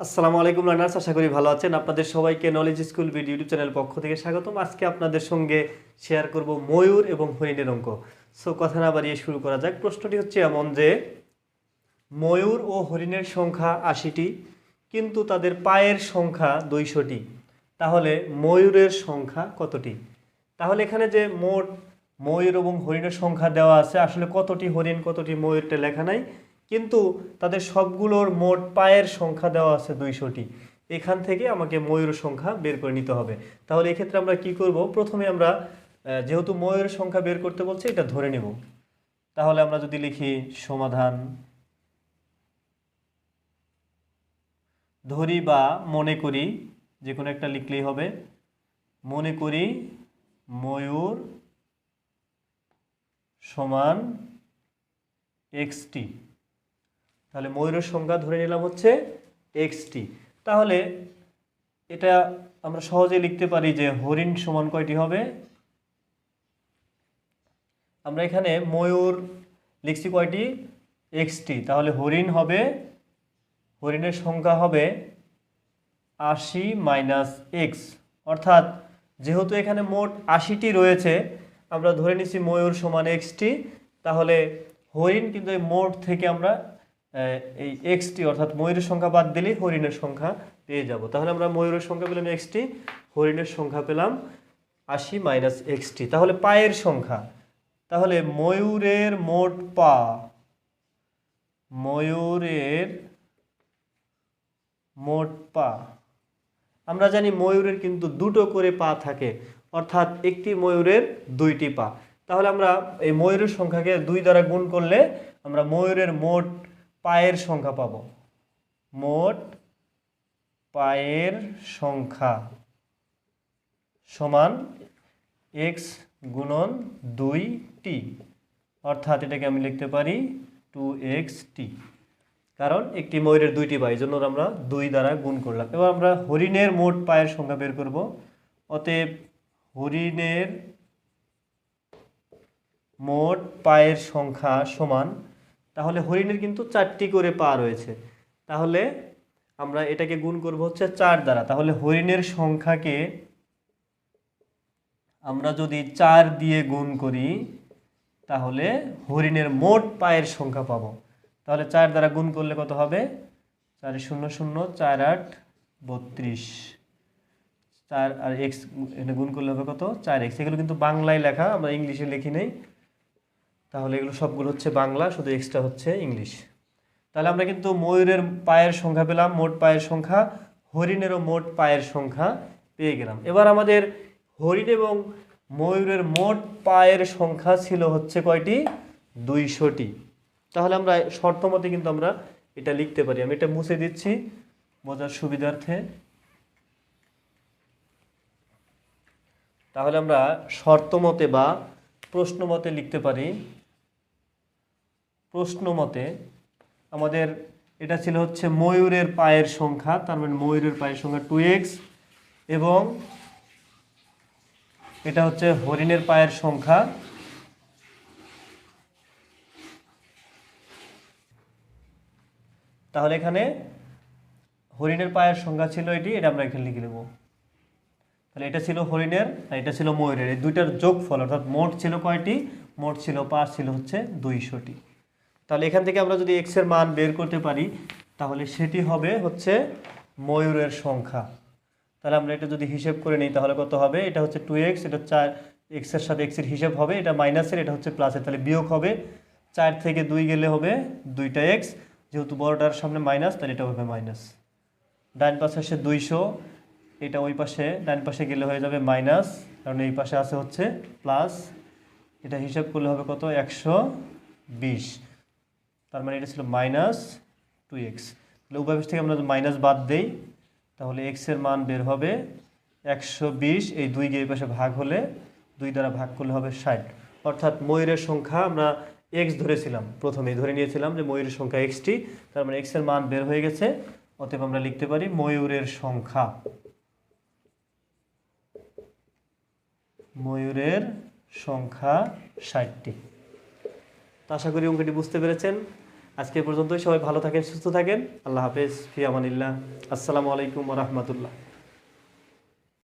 আসসালামু আলাইকুম লার্নার্স, আশা করি ভালো আছেন। আপনাদের সবাইকে knowledge school video YouTube channel পক্ষ থেকে স্বাগতম। আজকে আপনাদের সঙ্গে শেয়ার করব ময়ূর এবং হরিণের অঙ্ক। সো কথা না বাড়িয়ে শুরু করা যাক। প্রশ্নটি হচ্ছে এমন যে, ময়ূর ও হরিণের সংখ্যা আশিটি, কিন্তু তাদের পায়ের সংখ্যা দুইশোটি। তাহলে ময়ূরের সংখ্যা কতটি? তাহলে এখানে যে মোট ময়ূর এবং হরিণের সংখ্যা দেওয়া আছে, আসলে কতটি হরিণ, কতটি ময়ূরটা লেখা নাই। কিন্তু তাদের সবগুলোর মোট পায়ের সংখ্যা দেওয়া আছে দুইশোটি। এখান থেকে আমাকে ময়ূর সংখ্যা বের করে নিতে হবে। তাহলে এক্ষেত্রে আমরা কি করব? প্রথমে আমরা যেহেতু ময়ূরের সংখ্যা বের করতে বলছে, এটা ধরে নেব। তাহলে আমরা যদি লিখি সমাধান, ধরি বা মনে করি, যে কোনো একটা লিখলেই হবে, মনে করি ময়ূর সমান এক্সটি তাহলে ময়ূরের সংখ্যা ধরে নিলাম হচ্ছে এক্সটি তাহলে এটা আমরা সহজে লিখতে পারি যে হরিণ সমান কয়টি হবে? আমরা এখানে ময়ূর লিখছি কয়টি? এক্সটি তাহলে হরিণ হবে, হরিণের সংখ্যা হবে আশি মাইনাস এক্স অর্থাৎ যেহেতু এখানে মোট আশিটি রয়েছে, আমরা ধরে নিছি ময়ূর সমান এক্সটি তাহলে হরিণ কিন্তু এই মোট থেকে আমরা এই এক্সটি অর্থাৎ ময়ূরের সংখ্যা বাদ দিলেই হরিণের সংখ্যা পেয়ে যাব। তাহলে আমরা ময়ূরের সংখ্যা পেলাম এক্সটি হরিণের সংখ্যা পেলাম আশি মাইনাস এক্সটি তাহলে পায়ের সংখ্যা। তাহলে ময়ূরের মোট পা, ময়ূরের মোট পা। আমরা জানি ময়ূরের কিন্তু দুটো করে পা থাকে, অর্থাৎ একটি ময়ূরের দুইটি পা। তাহলে আমরা এই ময়ূরের সংখ্যাকে দুই দ্বারা গুণ করলে আমরা ময়ূরের মোট পায়ের সংখ্যা পাব। মোট পায়ের সংখ্যা সমান এক্স গুণন দুই টি অর্থাৎ এটাকে আমি লিখতে পারি টু এক্স টি কারণ একটি ময়ূরের দুইটি পা এই জন্য আমরা দুই দ্বারা গুণ করলাম। এবার আমরা হরিণের মোট পায়ের সংখ্যা বের করব। অতএব হরিণের মোট পায়ের সংখ্যা সমান তাহলে হরিণের কিন্তু চারটি করে পা রয়েছে। তাহলে আমরা এটাকে গুণ করব হচ্ছে চার দ্বারা। তাহলে হরিণের সংখ্যাকে আমরা যদি চার দিয়ে গুণ করি, তাহলে হরিণের মোট পায়ের সংখ্যা পাব। তাহলে চার দ্বারা গুণ করলে কত হবে? চার শূন্য শূন্য, চার আট, বত্রিশ। চার আর এক্স গুণ করলে হবে কত? চার এক্স। এগুলো কিন্তু বাংলায় লেখা, আমরা ইংলিশে লিখি নেই। তাহলে এগুলো সবগুলো হচ্ছে বাংলা, শুধু এক্সট্রা হচ্ছে ইংলিশ তাহলে আমরা কিন্তু ময়ূরের পায়ের সংখ্যা পেলাম, মোট পায়ের সংখ্যা। হরিণেরও মোট পায়ের সংখ্যা পেয়ে গেলাম। এবার আমাদের হরিণ এবং ময়ূরের মোট পায়ের সংখ্যা ছিল হচ্ছে কয়টি? দুইশোটি। তাহলে আমরা শর্ত মতে কিন্তু আমরা এটা লিখতে পারি। আমি এটা মুছে দিচ্ছি বোঝার সুবিধার্থে। তাহলে আমরা শর্ত মতে বা প্রশ্ন মতে লিখতে পারি। প্রশ্ন মতে, আমাদের এটা ছিল হচ্ছে ময়ূরের পায়ের সংখ্যা, তার মানে ময়ূরের পায়ের সংখ্যা টু এক্স এবং এটা হচ্ছে হরিণের পায়ের সংখ্যা। তাহলে এখানে হরিণের পায়ের সংখ্যা ছিল এটি, এটা আমরা এখানে লিখে নেব। তাহলে এটা ছিল হরিণের, আর এটা ছিল ময়ূরের। এই দুইটার যোগফল, অর্থাৎ মোট ছিল কয়টি? মোট ছিল, পাঁচ ছিল হচ্ছে দুইশোটি। তাহলে এখান থেকে আমরা যদি এক্সের মান বের করতে পারি, তাহলে সেটি হবে হচ্ছে ময়ূরের সংখ্যা। তাহলে আমরা এটা যদি হিসেব করে নিই, তাহলে কত হবে? এটা হচ্ছে টু এক্স এটা চার এক্সের সাথে এক্সের হিসেব হবে, এটা মাইনাসের এটা হচ্ছে প্লাসের তাহলে বিয়োগ হবে। চার থেকে দুই গেলে হবে দুইটা এক্স যেহেতু বড়টার সামনে মাইনাস তাহলে এটা হবে মাইনাস ডান পাশে আসে দুইশো, এটা ওই পাশে, ডান পাশে গেলে হয়ে যাবে মাইনাস কারণ এই পাশে আছে হচ্ছে প্লাস এটা হিসাব করলে হবে কত? একশো বিশ। তার মানে এটা ছিল মাইনাস টু এক্স তাহলে উভয় থেকে আমরা মাইনাস বাদ দেই, তাহলে এক্সের মান বের হবে একশো বিশ, এই দুই গিয়ে পাশে ভাগ হলে দুই দ্বারা ভাগ করলে হবে ষাট। অর্থাৎ ময়ূরের সংখ্যা আমরা এক্স ধরেছিলাম, প্রথমেই ধরে নিয়েছিলাম যে ময়ূরের সংখ্যা এক্সটি তার মানে এক্সের মান বের হয়ে গেছে, অতএব আমরা লিখতে পারি ময়ূরের সংখ্যা। ময়ূরের সংখ্যা ষাটটি তো আশা করি অঙ্কটি বুঝতে পেরেছেন। আজকে পর্যন্তই। সবাই ভালো থাকেন, সুস্থ থাকেন। আল্লাহ হাফেজ। ফিয়ামানিল্লাহ আসসালামু আলাইকুম রহমতুল্লাহ।